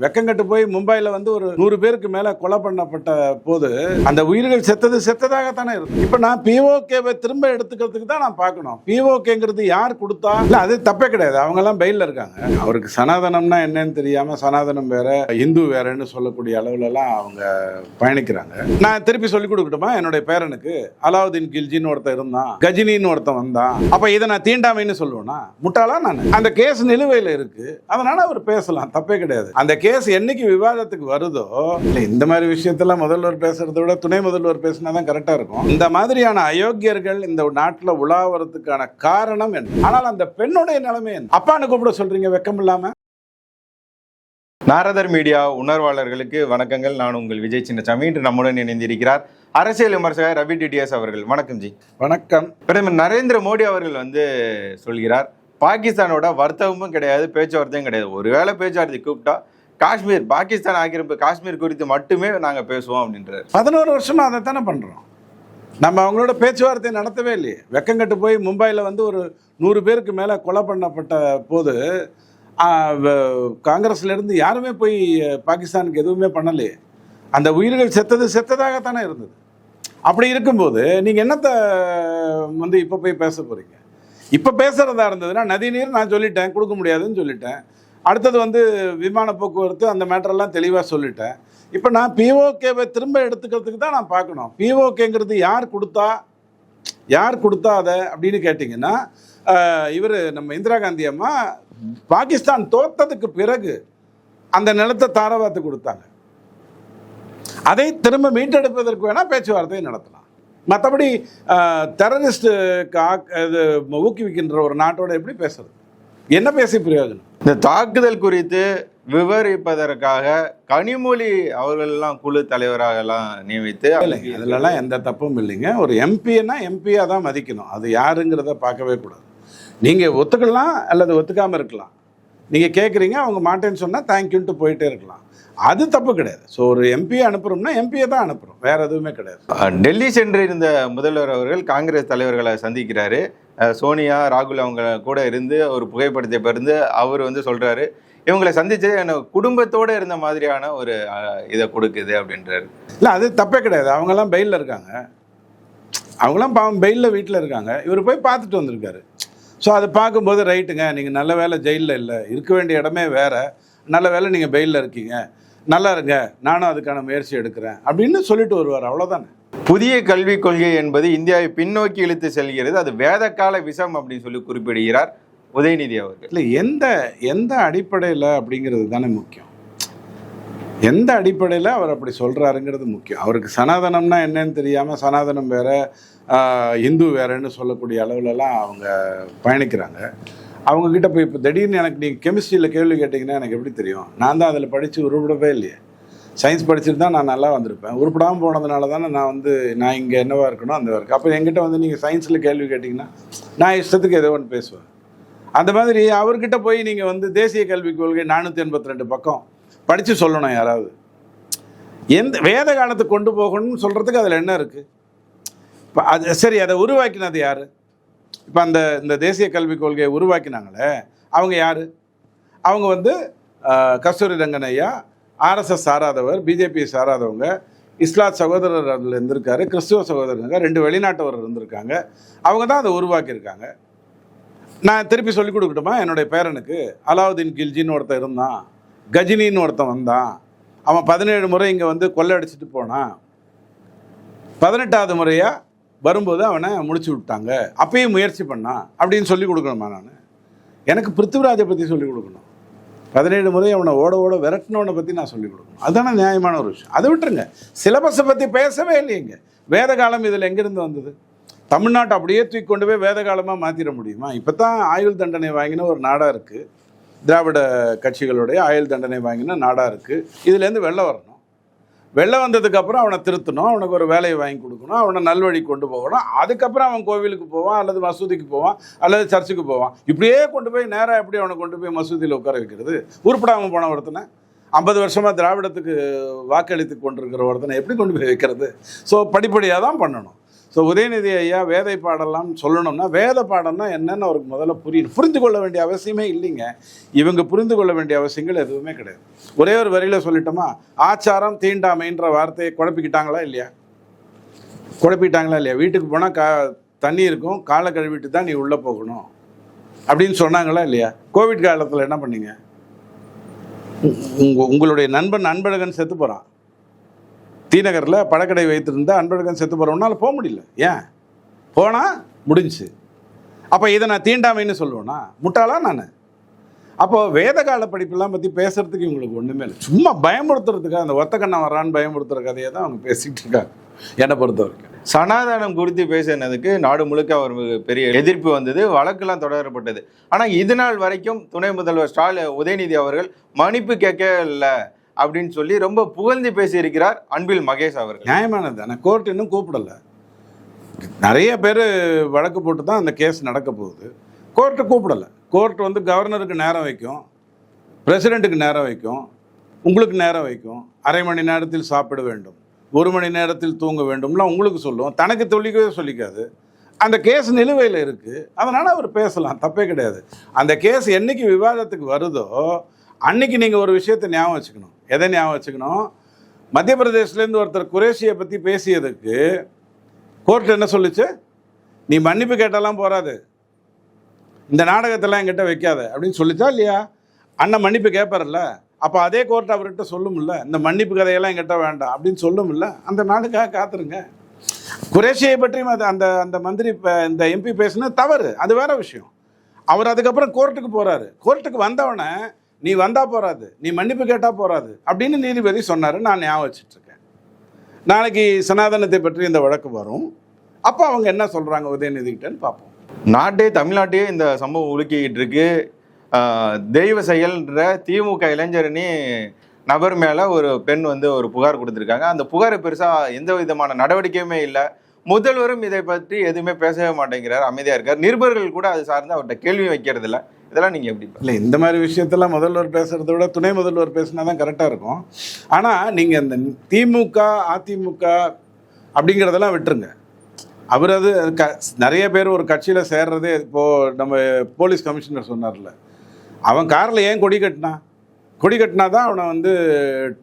வெக்கங்கட்டு போய் மும்பையில் வந்து ஒரு நூறு பேருக்கு மேல கொலை பண்ணப்பட்ட போது அந்த உயிர்கள் செத்தது செத்ததாகத்தானே இருக்கு இப்ப நான் பிஓகேவை திரும்ப எடுத்துக்கிறதுக்கு தான் நான் பார்க்கணும். பிஓகேங்கிறது யார் கொடுத்தா? இல்ல அது தப்பே கிடையாது. அவங்க எல்லாம் இருக்காங்க. அவருக்கு சனாதனம்னா என்னன்னு தெரியாம சனாதனம் வேற இந்து வேறன்னு சொல்லக்கூடிய அளவுல எல்லாம் அவங்க பயணிக்கிறாங்க. நான் திருப்பி சொல்லி கொடுக்கட்டுமா? என்னுடைய பேரனுக்கு. அலாவுதீன் கில்ஜின்னு ஒருத்தன் இருந்தான். கஜினின்னு ஒருத்தன் வந்தான். அப்ப இதை நான் தீண்டாமைன்னு சொல்லுவேனா? முட்டாளா நான்? அந்த கேஸ் நிலுவையில் இருக்கு. அதனால அவர் பேசலாம். தப்பே கிடையாது. அந்த கேஸ் என்னைக்கு விவாதத்துக்கு வருதோ இல்ல இந்த மாதிரி விஷயத்தெல்லாம் முதல்வர் பேசுறதை விட துணை முதல்வர் பேசினா தான் கரெக்டா இருக்கும். இந்த மாதிரியான அயோக்கியர்கள் இந்த நாட்டுல உலாவறதுக்கான காரணம் என்ன? ஆனால் அந்த பெண்ணுடைய நிலைமை என்ன? அப்பான்னு கூப்பிட சொல்றீங்க வெக்கம் இல்லாம? நாரதர் மீடியா உணர்வாளர்களுக்கு வணக்கங்கள். நான் உங்கள் விஜய் சின்னசாமி. இன்று நம்முடன் இணைந்திருக்கிறார் அரசியல் விமர்சகர் ரவி டிடிஎஸ் அவர்கள். வணக்கம் ஜி. வணக்கம். பிரதமர் நரேந்திர மோடி அவர்கள் வந்து சொல்கிறார் பாகிஸ்தானோட வர்த்தகமும் கிடையாது பேச்சுவார்த்தையும் கிடையாது. ஒருவேளை பேச்சுவார்த்தை கூப்பிட்டா காஷ்மீர் பாகிஸ்தான் ஆக்கிரமிப்பு காஷ்மீர் குறித்து மட்டுமே நாங்கள் பேசுவோம் அப்படின்றார். பதினோரு வருஷமா அதை தானே பண்றோம். நம்ம அவங்களோட பேச்சுவார்த்தை நடத்தவே இல்லையே. வெக்கங்கட்டு போய் மும்பையில் வந்து ஒரு நூறு பேருக்கு மேலே கொலை பண்ணப்பட்ட போது காங்கிரஸ்லேருந்து யாருமே போய் பாகிஸ்தானுக்கு எதுவுமே பண்ணலையே. அந்த உயிர்கள் செத்தது செத்ததாகத்தானே இருந்தது. அப்படி இருக்கும்போது நீங்கள் என்னத்தை வந்து இப்போ போய் பேச போகிறீங்க இப்போ பேசுகிறதா இருந்ததுன்னா நதிநீர் நான் சொல்லிட்டேன் கொடுக்க முடியாதுன்னு சொல்லிட்டேன். அடுத்தது வந்து விமான போக்குவரத்து அந்த மேட்டரெல்லாம் தெளிவாக சொல்லிட்டேன். இப்போ நான் பிஓகேவை திரும்ப எடுத்துக்கிறதுக்கு தான் நான் பார்க்கணும். பிஓகேங்கிறது யார் கொடுத்தா யார் கொடுத்தா அதை அப்படின்னு கேட்டிங்கன்னா இவர் நம்ம இந்திரா காந்தி அம்மா பாகிஸ்தான் தோத்ததுக்கு பிறகு அந்த நிலத்தை தாரவாத்து கொடுத்தாங்க. அதை திரும்ப மீட்டெடுப்பதற்கு வேணால் பேச்சுவார்த்தை நடத்தலாம். மற்றபடி டெரரிஸ்ட்டு இது ஊக்குவிக்கின்ற ஒரு நாட்டோட எப்படி பேசுறது? என்ன பேசி பிரயோஜனம்? இந்த தாக்குதல் குறித்து விவரிப்பதற்காக கனிமொழி அவர்கள் எல்லாம் குழு தலைவராக எல்லாம் நியமித்து இல்லைங்க அதுலலாம் எந்த தப்பும் இல்லைங்க. ஒரு எம்பின்னா எம்பியாக தான் மதிக்கணும். அது யாருங்கிறத பார்க்கவே கூடாது. நீங்கள் ஒத்துக்கலாம் அல்லது ஒத்துக்காமல் இருக்கலாம். நீங்கள் கேட்குறீங்க அவங்க மாட்டேன்னு சொன்னால் தேங்க்யூன்ட்டு போயிட்டே இருக்கலாம். அது தப்பு கிடையாது. ஸோ ஒரு எம்பியை அனுப்புகிறோம்னா எம்பியை தான் அனுப்புகிறோம் வேற எதுவுமே கிடையாது. டெல்லி சென்று இருந்த முதல்வர் அவர்கள் காங்கிரஸ் தலைவர்களை சந்திக்கிறாரு. சோனியா ராகுல் அவங்க கூட இருந்து ஒரு புகைப்படத்தை பகிர்ந்து அவர் வந்து சொல்றாரு இவங்களை சந்திச்சது எனக்கு குடும்பத்தோட இருந்த மாதிரியான ஒரு இதை கொடுக்குது அப்படின்றாரு. இல்லை அது தப்பே கிடையாது. அவங்கெல்லாம் பெயிலில் இருக்காங்க. அவங்களாம் பாவம் பெயிலில் வீட்டில் இருக்காங்க. இவர் போய் பார்த்துட்டு வந்திருக்காரு. ஸோ அதை பார்க்கும்போது ரைட்டுங்க நீங்கள் நல்ல வேலை ஜெயிலில் இல்லை. இருக்க வேண்டிய இடமே வேற. நல்ல வேலை நீங்கள் பெயிலில் இருக்கீங்க. நல்லா இருங்க நானும் அதுக்கான முயற்சி எடுக்கிறேன் அப்படின்னு சொல்லிட்டு வருவார் அவ்வளோதானே புதிய கல்விக் கொள்கை என்பது இந்தியாவை பின்னோக்கி இழுத்து செல்கிறது. அது வேதகால விஷம் அப்படின்னு சொல்லி குறிப்பிடுகிறார் உதயநிதி அவர்கள். இல்லை எந்த எந்த அடிப்படையில் அப்படிங்கிறது தானே முக்கியம். எந்த அடிப்படையில் அவர் அப்படி சொல்கிறாருங்கிறது முக்கியம். அவருக்கு சனாதனம்னா என்னன்னு தெரியாமல் சனாதனம் வேற இந்து வேறன்னு சொல்லக்கூடிய அளவுலலாம் அவங்க பயணிக்கிறாங்க. அவங்க கிட்ட போய் இப்போ திடீர்னு எனக்கு நீங்கள் கெமிஸ்ட்ரியில் கேள்வி கேட்டிங்கன்னா எனக்கு எப்படி தெரியும்? நான் தான் அதில் படித்து உருப்படவே இல்லையே. சயின்ஸ் படிச்சுட்டு தான் நான் நல்லா வந்திருப்பேன். உருப்படாமல் போனதுனால தானே நான் வந்து நான் இங்கே என்னவா இருக்கணும் அந்த இருக்கு அப்போ என்கிட்ட வந்து நீங்கள் சயின்ஸில் கேள்வி கேட்டிங்கன்னா நான் இஷ்டத்துக்கு ஏதோ ஒன்று பேசுவேன். அந்த மாதிரி அவர்கிட்ட போய் நீங்கள் வந்து தேசிய கல்விக் கொள்கை நானூற்றி எண்பத்தி ரெண்டு பக்கம் படித்து சொல்லணும் யாராவது. எந்த வேத காலத்துக்கு கொண்டு போகணும்னு சொல்கிறதுக்கு அதில் என்ன இருக்குது இப்போ அது சரி அதை உருவாக்கினது யார்? இப்போ அந்த இந்த தேசிய கல்விக் கொள்கையை உருவாக்கினாங்களே அவங்க யார்? அவங்க வந்து கஸ்தூரி ரங்கன் ஐயா ஆர்எஸ்எஸ் சாராதவர் பிஜேபி சாராதவங்க இஸ்லாத் சகோதரர் அதில் இருந்திருக்காரு கிறிஸ்துவ சகோதரருங்க ரெண்டு வெளிநாட்டவர் இருந்திருக்காங்க. அவங்க தான் அதை உருவாக்கியிருக்காங்க. நான் திருப்பி சொல்லிக் கொடுக்கட்டுமா? என்னுடைய பேரனுக்கு அலாவுதீன் கில்ஜின்னு ஒருத்தன் இருந்தான் கஜினின்னு ஒருத்தன் வந்தான். அவன் பதினேழு முறை இங்கே வந்து கொள்ளடிச்சிட்டு போனான். பதினெட்டாவது முறையாக வரும்போது அவனை முடிச்சு விட்டாங்க. அப்பயும் முயற்சி பண்ணான் அப்படின்னு சொல்லி கொடுக்கணுமா நான்? எனக்கு பிருத்திவிராஜை பற்றி சொல்லிக் கொடுக்கணும். பதினேழு முறை அவனை ஓட ஓட விரட்டினவனை பற்றி நான் சொல்லிக் கொடுக்கணும். அதுதானே நியாயமான ஒரு விஷயம். அதை விட்டுருங்க. சிலபஸை பற்றி பேசவே இல்லைங்க வேத காலம் இதில் எங்கேருந்து வந்தது? தமிழ்நாட்டை அப்படியே தூக்கி கொண்டு போய் வேத காலமாக மாற்றிட முடியுமா? இப்போ தான் ஆயுள் தண்டனை வாங்கின ஒரு நாடாக இருக்குது திராவிட கட்சிகளுடைய ஆயுள் தண்டனை வாங்கின நாடாக இருக்குது இதுலேருந்து வெளில வரணும். வெளில வந்ததுக்கப்புறம் அவனை திருத்தணும் அவனுக்கு ஒரு வேலையை வாங்கி கொடுக்கணும் அவனை நல்வழி கொண்டு போகணும். அதுக்கப்புறம் அவன் கோவிலுக்கு போவான் அல்லது மசூதிக்கு போவான் அல்லது சர்ச்சுக்கு போவான். இப்படியே கொண்டு போய் நேராக எப்படி அவனை கொண்டு போய் மசூதியில் உட்கார வைக்கிறது? உருப்படாமல் போன ஒருத்தனை. ஐம்பது வருஷமாக திராவிடத்துக்கு வாக்களித்து கொண்டிருக்கிற ஒருத்தனை எப்படி கொண்டு போய் வைக்கிறது? ஸோ படிப்படியாக தான் பண்ணணும். ஸோ உதயநிதி ஐயா வேதை பாடலாம் சொல்லணும்னா வேத பாடம்னா என்னன்னு அவருக்கு முதல்ல புரியணும். புரிந்து கொள்ள வேண்டிய அவசியமே இல்லைங்க. இவங்க புரிந்து கொள்ள வேண்டிய அவசியங்கள் எதுவுமே கிடையாது. ஒரே ஒரு வரியில சொல்லிட்டோமா ஆச்சாரம் தீண்டாமைன்ற வார்த்தையை குழப்பிக்கிட்டாங்களா இல்லையா? குழப்பிட்டாங்களா இல்லையா? வீட்டுக்கு போனால் கா தண்ணி இருக்கும் காலை கழுவிட்டு தான் நீ உள்ளே போகணும். அப்படின்னு சொன்னாங்களா இல்லையா? கோவிட் காலத்தில் என்ன பண்ணீங்க? உங்க உங்களுடைய நண்பன் நண்பழகன் செத்து போகிறான் தீநகரில் பழக்கடை வைத்திருந்த அன்பழகன் செத்து போகிறவனால போக முடியல. ஏன்? போனால் முடிஞ்சுச்சு அப்போ இதை நான் தீண்டாமைன்னு சொல்லுவேனா? முட்டாளா நான்? அப்போது வேத கால படிப்பெல்லாம் பற்றி பேசுறதுக்கு இவங்களுக்கு ஒன்றுமே இல்லை. சும்மா பயமுறுத்துறதுக்காக அந்த ஒத்த கண்ணை வரான்னு பயமுறுத்துற கதையை தான் அவங்க பேசிகிட்டு இருக்காங்க. என்னை பொறுத்த வரைக்கும் சனாதானம் குறித்து பேசினதுக்கு நாடு முழுக்க ஒரு பெரிய எதிர்ப்பு வந்தது வழக்கெல்லாம் தொடரப்பட்டது. ஆனால் இது நாள் வரைக்கும் துணை முதல்வர் ஸ்டாலின் உதயநிதி அவர்கள் மன்னிப்பு கேட்க இல்லை. அப்படின்னு சொல்லி ரொம்ப புகழ்ந்து பேசியிருக்கிறார் அன்பில் மகேஷ் அவர்கள். நியாயமானது. தானே கோர்ட் இன்னும் கூப்பிடல. நிறைய பேர் வழக்கு போட்டு தான் அந்த கேஸ் நடக்க போகுது. கோர்ட்டு கூப்பிடலை. கோர்ட் வந்து கவர்னருக்கு நேரம் வைக்கும். பிரசிடெண்ட்டுக்கு நேரம் வைக்கும். உங்களுக்கு நேரம் வைக்கும். அரை மணி நேரத்தில் சாப்பிட வேண்டும். ஒரு மணி நேரத்தில் தூங்க வேண்டும்லாம் உங்களுக்கு சொல்லும். தனக்கு தொழிக்கவே சொல்லிக்காது. அந்த கேஸ் நிலுவையில் இருக்குது அதனால் அவர் பேசலாம். தப்பே கிடையாது. அந்த கேஸ் என்னைக்கு விவாதத்துக்கு வருதோ அன்னைக்கு நீங்கள் ஒரு விஷயத்தை ஞாபகம் வச்சுக்கணும். எதை ஞாபகம் வச்சுக்கணும்? மத்திய பிரதேஷ்லேருந்து ஒருத்தர் குரேஷியை பற்றி பேசியதுக்கு கோர்ட் என்ன சொல்லுச்சு? நீ மன்னிப்பு கேட்டாலாம் போகாது இந்த நாடகத்தெல்லாம் என்கிட்ட வைக்காத அப்படின்னு சொல்லிச்சா இல்லையா? அண்ணன் மன்னிப்பு கேட்பார்ல அப்போ அதே கோர்ட் அவர்கிட்ட சொல்லுமில்ல இந்த மன்னிப்பு கதையெல்லாம் என்கிட்ட வேண்டாம் அப்படின்னு சொல்லுமில்ல அந்த நாளுக்காக காத்துருங்க. குரேஷியை பற்றியும் அது அந்த அந்த மந்திரி இப்போ இந்த எம்பி பேசுனது தவறு. அது வேற விஷயம். அவர் அதுக்கப்புறம் கோர்ட்டுக்கு போகிறாரு கோர்ட்டுக்கு வந்தவொடனே நீ வந்தால் போகாது நீ மன்னிப்பு கேட்டால் போகாது அப்படின்னு நீதிபதி சொன்னார். நான் ஞாபகம் வச்சுட்டு நாளைக்கு சனாதனத்தை பற்றி இந்த வழக்கு வரும். அப்போ அவங்க என்ன சொல்கிறாங்க உதயநிதிக்கிட்டன்னு பார்ப்போம். நாட்டே தமிழ்நாட்டையே இந்த சம்பவம் உலுக்கிக்கிட்டு இருக்கு. தெய்வ செயல்ன்ற திமுக இளைஞரணி நபர் மேலே ஒரு பெண் வந்து ஒரு புகார் கொடுத்துருக்காங்க. அந்த புகாரை பெருசாக எந்த விதமான நடவடிக்கையுமே இல்லை. முதல்வரும் இதை பற்றி எதுவுமே பேசவே மாட்டேங்கிறார் அமைதியாக இருக்கார். நிருபர்கள் கூட அது சார்ந்து அவர்கிட்ட கேள்வி வைக்கிறது இல்லை இதெல்லாம் நீங்கள் எப்படி இல்லை இந்த மாதிரி விஷயத்தெல்லாம் முதல்வர் பேசுகிறத விட துணை முதல்வர் பேசினா தான் கரெக்டாக இருக்கும். ஆனால் நீங்கள் இந்த திமுக அதிமுக அப்படிங்கிறதெல்லாம் விட்டுருங்க. அவர் அது க நிறைய பேர் ஒரு கட்சியில் சேர்றதே இப்போது நம்ம போலீஸ் கமிஷனர் சொன்னார்ல. அவன் காரில் ஏன் கொடி கட்டினான் கொடி கட்டினா தான் அவனை வந்து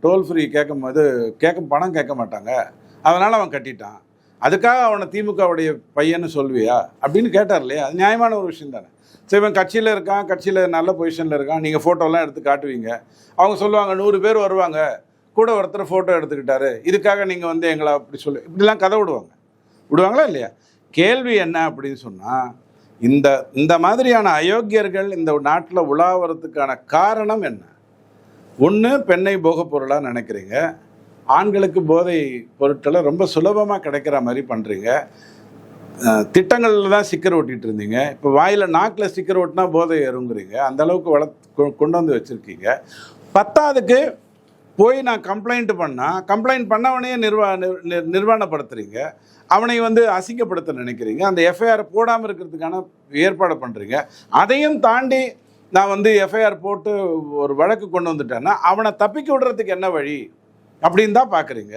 டோல் ஃப்ரீ கேட்கும் போது கேட்க பணம் கேட்க மாட்டாங்க. அதனால் அவன் கட்டிட்டான். அதுக்காக அவனை திமுகவுடைய பையன்னு சொல்வியா அப்படின்னு கேட்டார் இல்லையா? அது நியாயமான ஒரு விஷயம் தானே. சரி இவன் கட்சியில் இருக்கான் கட்சியில் நல்ல பொசிஷனில் இருக்கான் நீங்கள் ஃபோட்டோலாம் எடுத்து காட்டுவீங்க. அவங்க சொல்லுவாங்க நூறு பேர் வருவாங்க. கூட ஒருத்தர் ஃபோட்டோ எடுத்துக்கிட்டாரு. இதுக்காக நீங்கள் வந்து எங்களை அப்படி சொல்லி இப்படிலாம் கதை விடுவாங்க. விடுவாங்களா இல்லையா? கேள்வி என்ன அப்படின்னு சொன்னால் இந்த இந்த மாதிரியான அயோக்கியர்கள் இந்த நாட்டில் உலாவறதுக்கான காரணம் என்ன? ஒன்று பெண்ணை போகப் பொருளாக நினைக்கிறீங்க? ஆண்களுக்கு போதை பொருட்களை ரொம்ப சுலபமாக கிடைக்கிற மாதிரி பண்ணுறீங்க திட்டங்களில் தான் ஸ்டிக்கர் ஓட்டிகிட்டு இருந்தீங்க. இப்போ வாயில் நாக்கில் ஸ்டிக்கர் ஓட்டினா போதை ஏறுங்கிறீங்க. அந்த அளவுக்கு வள கொ- கொண்டு வந்து வச்சுருக்கீங்க. பத்தாவதுக்கு போய் நான் கம்ப்ளைண்ட் பண்ணால் கம்ப்ளைண்ட் பண்ணவனையே நிர்வா நிர்வாணப்படுத்துகிறீங்க நிர்வாணப்படுத்துறீங்க. அவனை வந்து அசிங்கப்படுத்த நினைக்கிறீங்க. அந்த எஃப்ஐஆர் போடாமல் இருக்கிறதுக்கான ஏற்பாடு பண்ணுறீங்க அதையும் தாண்டி நான் வந்து எஃப்ஐஆர் போட்டு ஒரு வழக்கு கொண்டு வந்துட்டேன்னா அவனை தப்பிக்க விடுறதுக்கு என்ன வழி? அப்படின்னு தான் பார்க்குறீங்க.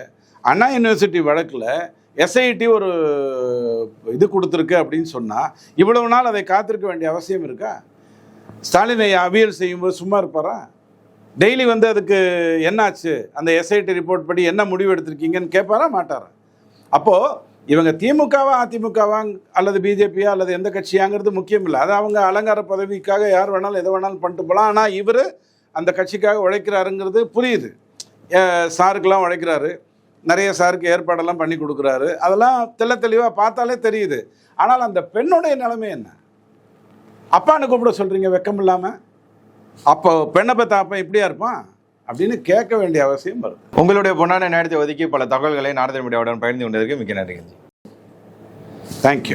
அண்ணா யூனிவர்சிட்டி வழக்கில் எஸ்ஐடி ஒரு இது கொடுத்துருக்கு அப்படின்னு சொன்னால் இவ்வளவு நாள் அதை காத்திருக்க வேண்டிய அவசியம் இருக்கா? ஸ்டாலினை அவியல் செய்யும்போது சும்மா இருப்பாரா? டெய்லி வந்து அதுக்கு என்னாச்சு? அந்த எஸ்ஐடி ரிப்போர்ட் படி என்ன முடிவு எடுத்திருக்கீங்கன்னு கேட்பாரா மாட்டாரா? அப்போது இவங்க திமுகவா அதிமுகவா அல்லது பிஜேபியா அல்லது எந்த கட்சியாங்கிறது முக்கியம் இல்லை. அது அவங்க அலங்கார பதவிக்காக யார் வேணாலும் எதை வேணாலும் பண்ணிட்டு போகலாம் ஆனால் இவர் அந்த கட்சிக்காக உழைக்கிறாருங்கிறது புரியுது. சாருக்கெல்லாம் உழைக்கிறாரு. நிறைய சாருக்கு ஏற்பாடெல்லாம் பண்ணி கொடுக்குறாரு. அதெல்லாம் தெள்ள தெளிவாக பார்த்தாலே தெரியுது. ஆனால் அந்த பெண்ணுடைய நிலைமை என்ன? அப்பான்னு கூப்பிட சொல்கிறீங்க வெக்கம் இல்லாமல் அப்போ பெண்ணை பெற்ற அப்பா இப்படியா இருப்பான்? அப்படின்னு கேட்க வேண்டிய அவசியம் வருது. உங்களுடைய பொன்னான நேரத்தை ஒதுக்கி பல தகவல்களை நாரதன் மீடியாவுடன் பகிர்ந்து கொண்டதற்கு மிக்க நன்றி. தேங்க்யூ